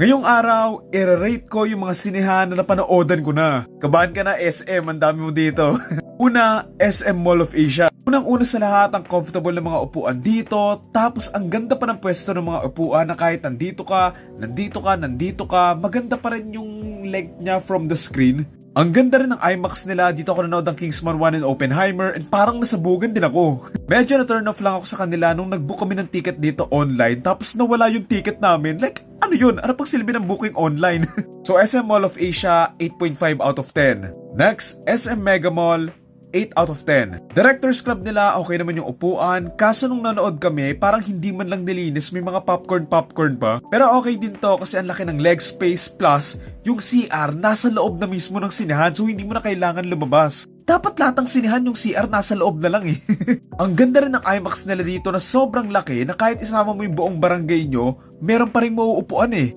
Ngayong araw, i-rate ko yung mga sinehan na napanoodan ko na. Kabahan ka na SM, ang dami mo dito. Una, SM Mall of Asia. Unang-una sa lahat, ang comfortable na mga upuan dito, tapos ang ganda pa ng pwesto ng mga upuan na kahit nandito ka, nandito ka, nandito ka, maganda pa rin yung length niya from the screen. Ang ganda rin ng IMAX nila, dito ako nanood ng Kingsman 1 and Oppenheimer and parang nasabugan din ako. Medyo na turn off lang ako sa kanila nung nagbook kami ng ticket dito online tapos nawala yung ticket namin. Like, ano yun? Ano pang silbi ng booking online? so SM Mall of Asia, 8.5 out of 10. Next, SM Mega Mall, 8 out of 10. Directors Club nila, okay naman yung upuan. Kaso nung nanood kami, parang hindi man lang nilinis, may mga popcorn-popcorn pa. Pero okay din to kasi ang laki ng leg space plus yung CR nasa loob na mismo ng sinehan so hindi mo na kailangan lumabas. Dapat lahat ng sinehan yung CR nasa loob na lang eh. ang ganda rin ng IMAX nila dito na sobrang laki na kahit isama mo yung buong barangay nyo, meron pa rin mauupuan eh.